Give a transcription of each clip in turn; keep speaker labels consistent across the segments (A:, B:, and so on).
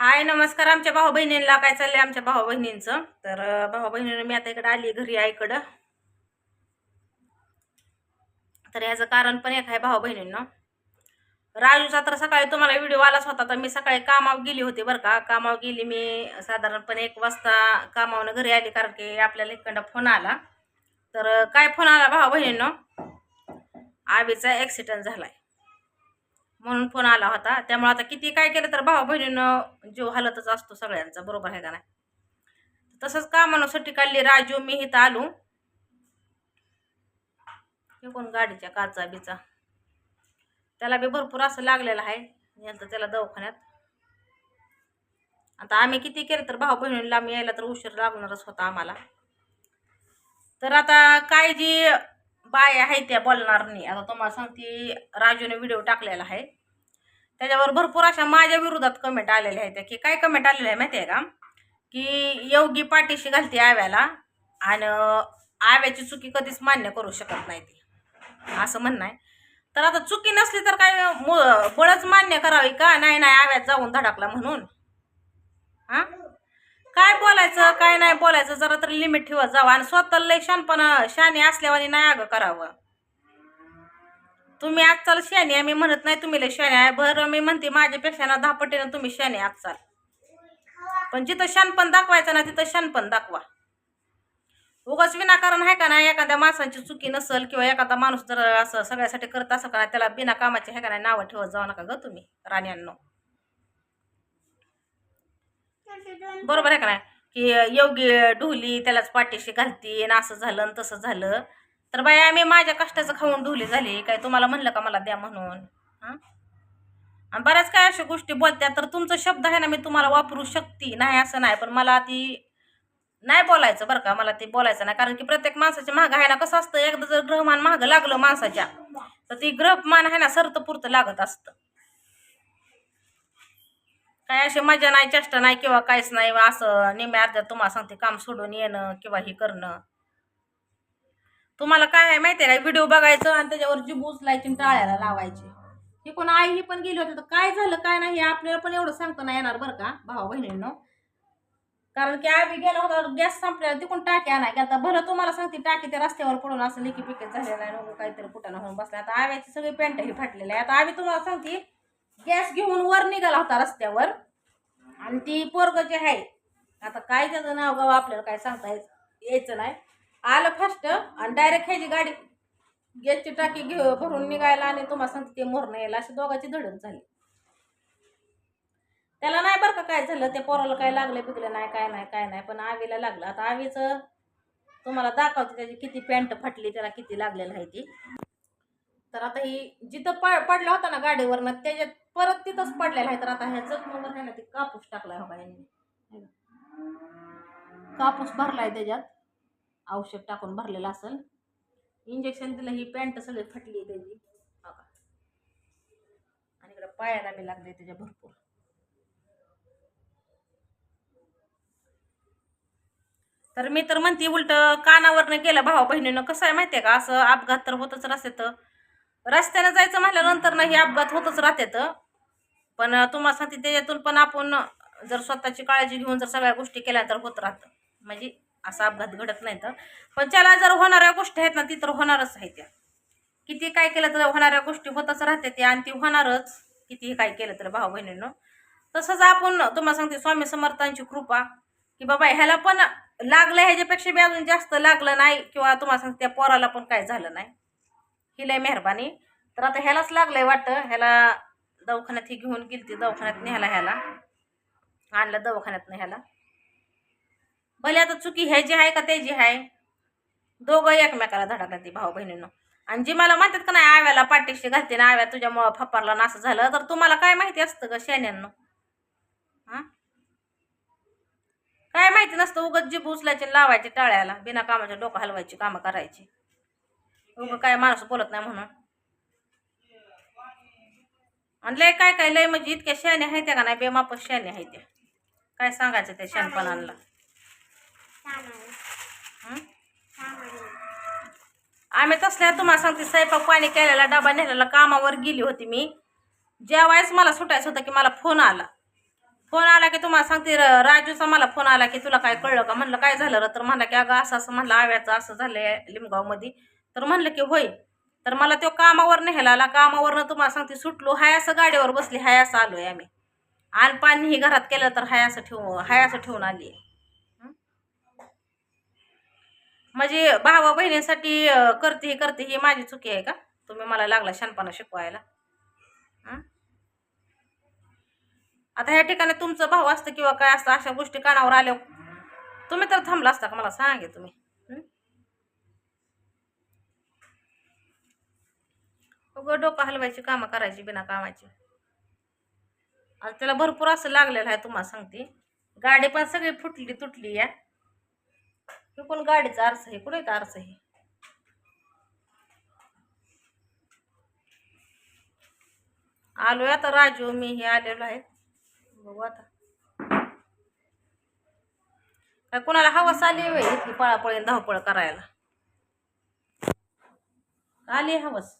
A: हाय नमस्कार. आमच्या भाऊ बहिणींना काय चाललंय आमच्या भाऊ बहिणींचं तर भाऊ बहिणीनं मी आता इकडे आली घरी आईकडं. तर ह्याचं कारण पण एक आहे भाऊ बहिणींना राजूचा तर सकाळी तुम्हाला व्हिडिओ आलाच होता तर मी सकाळी कामावर गेली होती बरं का. कामावर गेली मी साधारणपणे एक वाजता कामावनं घरी आली कारण की आपल्याला इकडं फोन आला. तर काय फोन आला भाऊ बहिणींना आबीचा ॲक्सिडेंट आहे म्हणून फोन आला होता. त्यामुळे आता किती काय केलं तर भाऊ बहिणीनं जीव हालतच असतो सगळ्यांचा. बरोबर आहे का नाही? तसंच कामानं सुट्टी काढली. राजू मी इथं आलो. हे कोण गाडीच्या काचा बिचा? त्याला बी भरपूर असं लागलेलं आहे. नंतर त्याला दवाखान्यात. आता आम्ही किती केलं तर भाऊ बहिणीला आम्ही यायला तर उशीर लागणारच होता आम्हाला. तर आता काय जी बाय आहे त्या बोलणार नाही. आता तुम्हाला सांगते राजूने व्हिडिओ टाकलेला आहे. त्याच्यावर भरपूर अशा माझ्या विरोधात कमेंट आलेल्या आहेत. की काय कमेंट आलेल्या आहे माहिती आहे का? की योगी पाठीशी घालते आव्याला आणि आव्याची चुकी कधीच मान्य करू शकत नाही ती. असं म्हणणं आहे. तर आता चुकी नसली तर काय मु- बळच मान्य करावी का? नाही नाही आव्यात जाऊन धडकला म्हणून. हां? काय बोलायचं काय नाही बोलायचं जरा तरी लिमिट ठेवत जावं. आणि स्वतः लय शानपणा शाने असल्यावानी नाही अगं करावं. तुम्ही आजचाल शाने आहे मी म्हणत नाही तुम्ही लय शाने आहे. बरं मी म्हणते माझ्यापेक्षा ना धापटीनं तुम्ही शाने आजचाल. पण जिथं शानपण दाखवायचं ना तिथं शानपण दाखवा. उगाच विनाकारण आहे का नाही? एखाद्या माणसांची चुकी नसल किंवा एखादा माणूस जर असं सगळ्यासाठी करत असं का नाही त्याला बिना कामाची आहे का नाही नावं ठेवत जाऊ नका ग तुम्ही राण्यांनो. बरोबर आहे का नाही? की योगी ढोली त्यालाच पाठीशी घालती आणि असं झालं आणि तसं झालं. तर बाई आम्ही माझ्या कष्टाचं खाऊन ढोली झाली. काय तुम्हाला म्हणलं का मला द्या म्हणून? हां? आणि बऱ्याच काय अशा गोष्टी बोलत्या तर तुमचा शब्द आहे ना मी तुम्हाला वापरू शकते. नाही असं नाही. पण मला ती नाही बोलायचं बरं का. मला ते बोलायचं नाही. कारण की प्रत्येक माणसाच्या महाग आहे ना कसं असतं एकदा जर ग्रहमान महाग लागलं माणसाच्या तर ती ग्रहमान आहे ना सरतपुरतं लागत असतं. काय अशी मजा नाही चेष्टा नाही किंवा काहीच नाही असं निम्या अर्ध्यात तुम्हाला सांगते काम सोडून येणं किंवा हे करणं. तुम्हाला काय आहे माहिती आहे का? व्हिडिओ बघायचं आणि त्याच्यावर जीभ उचलायची आणि टाळ्याला लावायची. हे कोण आई ही पण गेली होती तर काय झालं काय नाही हे आपल्याला पण एवढं सांगता नाही येणार बरं का भावा बहिणींनो. कारण की आम्ही गेला होता गॅस संपल्यावर तिकडून टाकी आणा गेला भलं तुम्हाला सांगते टाकी त्या रस्त्यावर पडून असं लिकी पिकेत झालेलं आहे नको काहीतरी कुठं होऊन बसला आता आव्याची सगळी पॅन्ट ही फाटलेली आहे. आता आम्ही तुम्हाला सांगते गॅस घेऊन वर निघाला होता रस्त्यावर. आणि ती पोरग जे आहे आता काय त्याचं नाव गाव आपल्याला काय सांगता यायचं यायचं नाही. आलं फास्ट आणि डायरेक्ट ह्याची गाडी गॅसची टाकी घेऊ भरून निघायला आणि तुम्हाला सांगते ते मोरणं यायला अशी दोघांची धडक झाली. त्याला नाही बरं का काय झालं त्या पोराला काय लागलं बिगलं नाही काय नाही काय नाही पण आवीला लागलं. आता आवीचं तुम्हाला दाखवते त्याची किती पॅन्ट फाटली त्याला किती लागलेलं आहे ती. तर आता ही जिथं प पडला होता ना गाडीवरनं त्याच्यात परत तिथंच पडलेला आहे. तर आता ह्या जखमावर आहे ना ते कापूस टाकलाय हो यांनी कापूस भरलाय त्याच्यात. औषध टाकून भरलेलं असेल. इंजेक्शन दिलं ही पॅन्ट सगळी फटली त्याची. आणि इकडं पायाला बी लागले त्याच्या भरपूर. तर मी तर म्हणते उलट कानावरनं गेलं भावा बहिणीनं कसं आहे माहितीये का? असं अपघात तर होतच रस्त्यात रस्त्यानं जायचं म्हटल्यानंतर ना हे अपघात होतच राहतात. पण तुम्हाला सांगते त्याच्यातून पण आपण जर स्वतःची काळजी घेऊन जर सगळ्या गोष्टी केल्या तर होत राहतं. म्हणजे असा अपघात घडत नाही तर. पण त्याला जर होणाऱ्या गोष्टी आहेत ना ती तर होणारच आहे त्या. किती काय केलं तर होणाऱ्या गोष्टी होतच राहते त्या आणि ती होणारच. कितीही काय केलं तर भाऊ बहिणीनं. तसंच आपण तुम्हाला सांगते स्वामी समर्थांची कृपा. की बाबा ह्याला पण लागलं ह्याच्यापेक्षा बी अजून जास्त लागलं नाही किंवा तुम्हाला सांगते त्या पोराला पण काय झालं नाही. ही लय मेहरबानी. तर आता ह्यालाच लागलंय वाटतं. ह्याला दवाखान्यात ही घेऊन गेली ती दवाखान्यात न्यायला ह्याला. आणलं दवाखान्यात ह्याला. भले आता चुकी हे जे आहे का त्याची आहे. दोघं एकमेकाला धडकला ती भाऊ बहिणीनं. आणि जी मला म्हणतात का नाही आव्याला पाठीशी घालते ना आव्या तुझ्यामुळं फपारला ना असं झालं तर तुम्हाला काय माहिती असतं का शेण्यांना? हां? काय माहिती नसतं उगत जीभ उचलायची लावायची टाळ्याला बिना कामाच्या डोकं हलवायची कामं करायची. उगं काय माणूस बोलत नाही म्हणून. आणि लय काय काय लय म्हणजे इतक्या शहाणे आहेत त्या का नाही बेमापच शहाणे आहेत त्या. काय सांगायचं त्या शहाणपणाला? आम्ही तसल्या तुम्हाला सांगते स्वयंपाक पाणी केलेला डबा नेलेला कामावर गेली होती मी. ज्या वेळेस मला सुटायचं होतं की मला फोन आला. फोन आला की तुम्हाला सांगते राजूचा मला फोन आला की तुला काय कळलं का? म्हणलं काय झालं र? तर म्हणला की अगं असं असं म्हणलं आव्याचं असं झालंय लिमगावमध्ये. तर म्हणलं की होय. तर मला तो कामावर न्यायला आला. कामावरनं तुम्हाला सांगते सुटलो हाय असं गाडीवर बसली हाय असं आहे आम्ही. आणि पाणी ही घरात केलं तर हाय असं ठेवून हाय असं ठेवून आली. म्हणजे भावा बहिणीसाठी करते ही करते ही माझी चुकी आहे का? तुम्ही मला लागला शानपणा शिकवायला. आता ह्या ठिकाणी तुमचं भाव असतं किंवा काय असतं अशा गोष्टी कानावर आल्या तुम्ही तर थांबला असता का? मला सांगे तुम्ही. उगं डोकं हलवायची कामं करायची बिना कामाची. आता त्याला भरपूर असं लागलेलं आहे तुम्हाला सांगते. गाडी पण सगळी फुटली तुटली या. हे कोण गाडीचा आरसा आहे? कुठे आरसा आहे? आलो आता राजू मी हे आलेलो आहे बघू आता. काय कोणाला हवास आली वेळ इतकी पळापळी धावपळ करायला. आली हवस.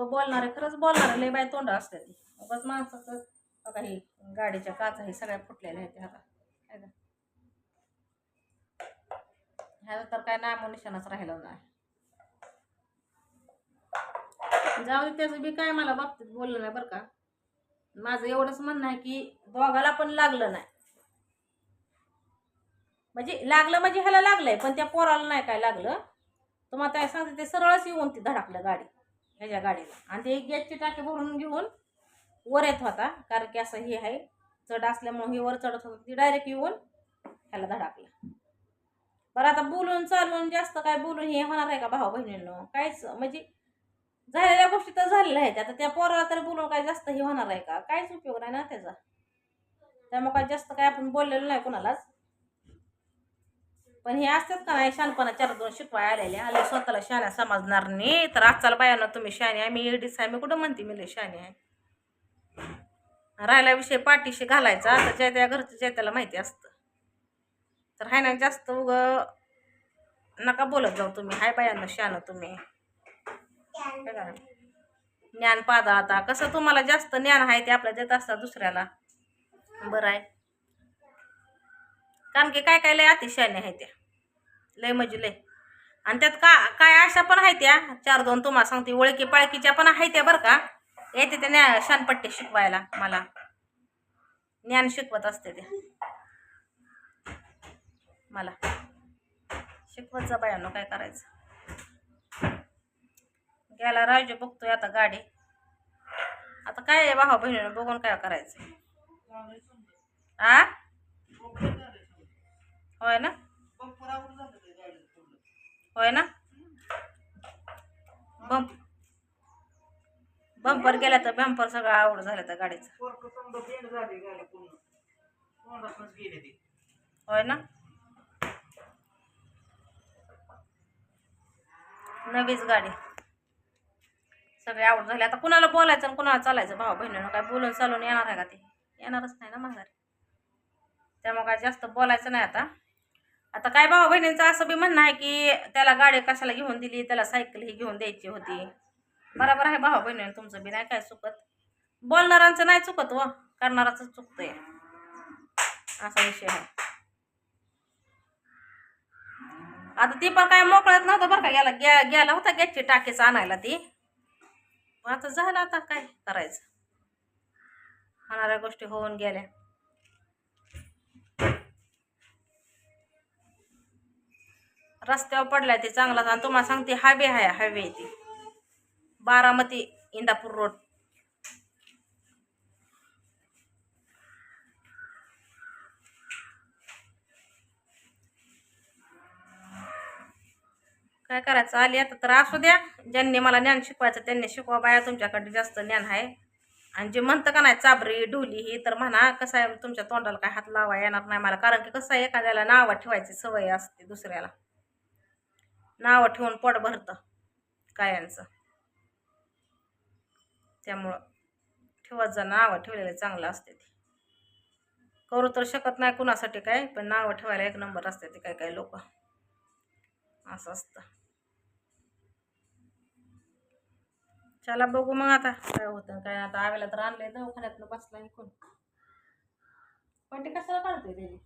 A: उगं बोलणारे खरंच बोलणारे लय बाय तोंड असते ती बस माणसाचं बघा ही गाडीच्या काचा हे सगळ्या फुटलेल्या आहेत ह्याला. काय तर काय नामो निशाणाच राहिला नाही जाऊ दे त्याचं बी काय मला बाबतीत बोललं नाही बरं का. माझं एवढंच म्हणणं आहे की दोघाला पण लागलं नाही. म्हणजे लागलं म्हणजे ह्याला लागलंय पण त्या पोराला नाही काय लागलं. तुम्हाला काय सांगते ते सरळच येऊन ती धडकलं गाडी. ह्याच्या गाडीला. आणि ते गॅसची टाकी भरून घेऊन वर येत होता कारण की असं हे आहे चढ असल्यामुळे हे वर चढत होतं ती डायरेक्ट येऊन ह्याला धडाकला. बरं आता बोलून चालून जास्त काय बोलून हे होणार आहे का भाऊ बहिणींनो? काहीच म्हणजे झालेल्या गोष्टी तर झालेल्या आहेत आता त्या पोराला तर बोलून काय जास्त हे होणार आहे का? काहीच उपयोग नाही ना त्याचा. त्यामुळे काय जास्त काय आपण बोललेलो नाही कोणालाच. पण हे असतात का नाही शानपणा चार दोन शिकवाय आलेल्या. आले स्वतःला शहाण्या समजणार नाही तर आजचाल बायांना तुम्ही शाणे आहे. मी एडीस आहे. मी कुठं म्हणते मी लय आहे? राहिला विषय पाठीशी घालायचा. तर ज्या त्या घरचं ज्या त्याला माहिती असतं. तर हाय ना जास्त उग नका बोलत जाऊ तुम्ही. हाय बायांना शान तुम्ही. काय करा? ज्ञान कसं तुम्हाला जास्त ज्ञान आहे ते आपल्या देत असतात दुसऱ्याला? बरं आहे. कारण की काय काय लय अतिशयाने आहे त्या. लय म्हणजे लय. आणि त्यात का काय अशा पण आहे त्या. चार दोन तुम्हाला सांगते ओळखी पाळखीच्या पण आहे त्या बरं का. येते त्या न्या शानपट्टे शिकवायला मला. ज्ञान शिकवत असते त्या. मला. शिकवत जा बायानो काय करायचं. गेला राजू बघतोय आता गाडी. आता काय आहे भावा बहिणीनं बघून काय करायचं आ? होय ना? होय ना? बंप बंपर गेला तर बंपर सगळं आवड झालं त्या गाडीचं. होय ना? नवीच गाडी. सगळे आवड झाले. आता कुणाला बोलायचं आणि कुणाला चालायचं? भाऊ बहिणीनं काय बोलून चालून येणार आहे का ते? येणारच नाही ना माघारी त्यामुळे काय जास्त बोलायचं नाही आता. आता काय भावा बहिणींचं असं बी म्हणणं आहे की त्याला गाडी कशाला घेऊन दिली त्याला सायकल ही घेऊन द्यायची होती. बरोबर आहे भाऊ बहिणी तुमचं बी नाही काय चुकत. बोलणाऱ्यांचं नाही चुकत हो, व करणाराच चुकतंय. असा विषय आहे. आता ती पण काय मोकळत नव्हतं बरं का गेला गे गेला होता गॅसची टाकीच आणायला ती. आता झालं आता काय करायचं? होणाऱ्या गोष्टी होऊन गेल्या. रस्त्यावर पडलाय ते चांगलाच आणि तुम्हाला सांगते हायवे आहे हायवे ती. बारामती इंदापूर रोड. काय करायचं? आली आता तर असू द्या. ज्यांनी मला ज्ञान शिकवायचं त्यांनी शिकवा बाया तुमच्याकडे जास्त ज्ञान आहे. आणि जे म्हणतं का नाही चाबरी ढोली ही तर म्हणा कसं आहे तुमच्या तोंडाला काय हात लावा येणार नाही मला. कारण की कसं आहे एखाद्याला नावं ठेवायची सवय असते दुसऱ्याला. नावं ठेवून पोट भरतं कायांचं त्यामुळं ठेवत जा नावं ठेवलेलं चांगलं असते ते. करू तर शकत नाही कुणासाठी काय पण नावं ठेवायला एक नंबर असते ते काय काय लोक. असं असतं. चला बघू मग आता काय होतं काय आता आवेला तर आणलंय दवाखान्यातनं बसला कोण पण ते कशाला काढतोय त्याची